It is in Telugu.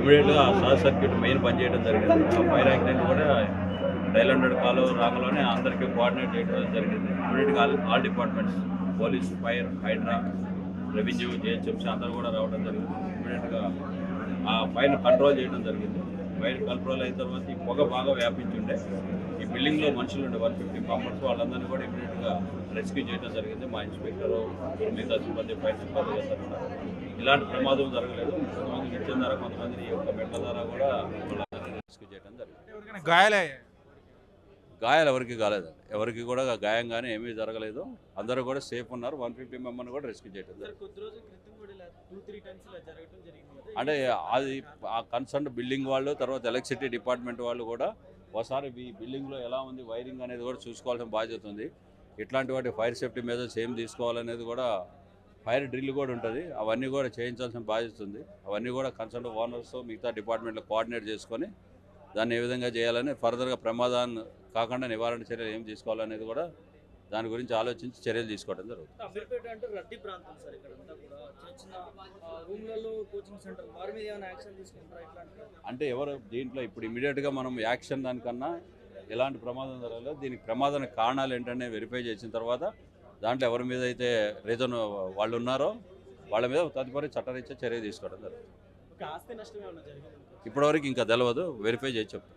ఇమీడియట్గా షార్ట్ సర్క్యూట్ మెయిన్ పనిచేయడం చేయడం జరిగింది. ఆ ఫైర్ యాక్సిడెంట్ కూడా రైల్ హండ్రెడ్ కాలు రాకలోనే అందరికీ కోఆర్డినేట్ చేయడం జరిగింది. ఇమీడియట్గా all all departments police fire HYDRAA revenue GHMC అందరూ కూడా రావడం జరిగింది. ఇమీడియట్గా ఆ ఫైర్ కంట్రోల్ చేయడం జరిగింది. ఫైర్ కంట్రోల్ అయిన తర్వాత ఈ పొగ బాగా వ్యాపించి ఉండే ఈ బిల్డింగ్లో మనుషులు ఉండే వన్ ఫిఫ్టీ మెంబర్స్ వాళ్ళందరినీ కూడా ఇమీడియట్గా రెస్క్యూ చేయడం జరిగింది. మా ఇన్స్పెక్టరు మిగతా సిబ్బంది ఫైర్ సిబ్బంది చేస్తారు ఇలాంటి ప్రమాదం జరగలేదు. కొంతమంది నిత్యం ధర కొంతమంది యొక్క మెట్ల ద్వారా కూడా రెస్క్యూ చేయడం జరిగింది. గాయాలయ్యాయి? గాయాలు ఎవరికి కాలేదండి. ఎవరికి కూడా గాయం కానీ ఏమీ జరగలేదు. అందరూ కూడా సేఫ్ ఉన్నారు. వన్ ఫిఫ్టీ మెంబర్ని కూడా రెస్క్యూ చేయడం అంటే అది ఆ కన్సర్న్ బిల్డింగ్ వాళ్ళు తర్వాత ఎలక్ట్రిసిటీ డిపార్ట్మెంట్ వాళ్ళు కూడా ఒకసారి ఈ బిల్డింగ్లో ఎలా ఉంది వైరింగ్ అనేది కూడా చూసుకోవాల్సిన బాధ్యత ఉంది. ఇట్లాంటి వాటి ఫైర్ సేఫ్టీ మెజర్స్ ఏం తీసుకోవాలనేది కూడా ఫైర్ డ్రిల్ కూడా ఉంటుంది. అవన్నీ కూడా చేయించాల్సిన బాధ్యత ఉంది. అవన్నీ కూడా కన్సర్న్ ఓనర్స్ మిగతా డిపార్ట్మెంట్లో కోఆర్డినేట్ చేసుకొని దాన్ని ఏ విధంగా చేయాలని ఫర్దర్గా ప్రమాదాన్ని కాకుండా నివారణ చర్యలు ఏం తీసుకోవాలనేది కూడా దాని గురించి ఆలోచించి చర్యలు తీసుకోవడం జరుగుతుంది. అంటే ఎవరు దీంట్లో ఇప్పుడు ఇమీడియట్గా మనం యాక్షన్ దానికన్నా ఎలాంటి ప్రమాదం జరగలేదు. దీనికి ప్రమాదానికి కారణాలు ఏంటనే వెరిఫై చేసిన తర్వాత దాంట్లో ఎవరి మీద అయితే రీజన్ వాళ్ళు ఉన్నారో వాళ్ళ మీద తదుపరి చట్టరీత్యా చర్య తీసుకోవడం జరుగుతుంది. ఇప్పటివరకు ఇంకా తెలియదు వెరిఫై చేసి చెప్తాం.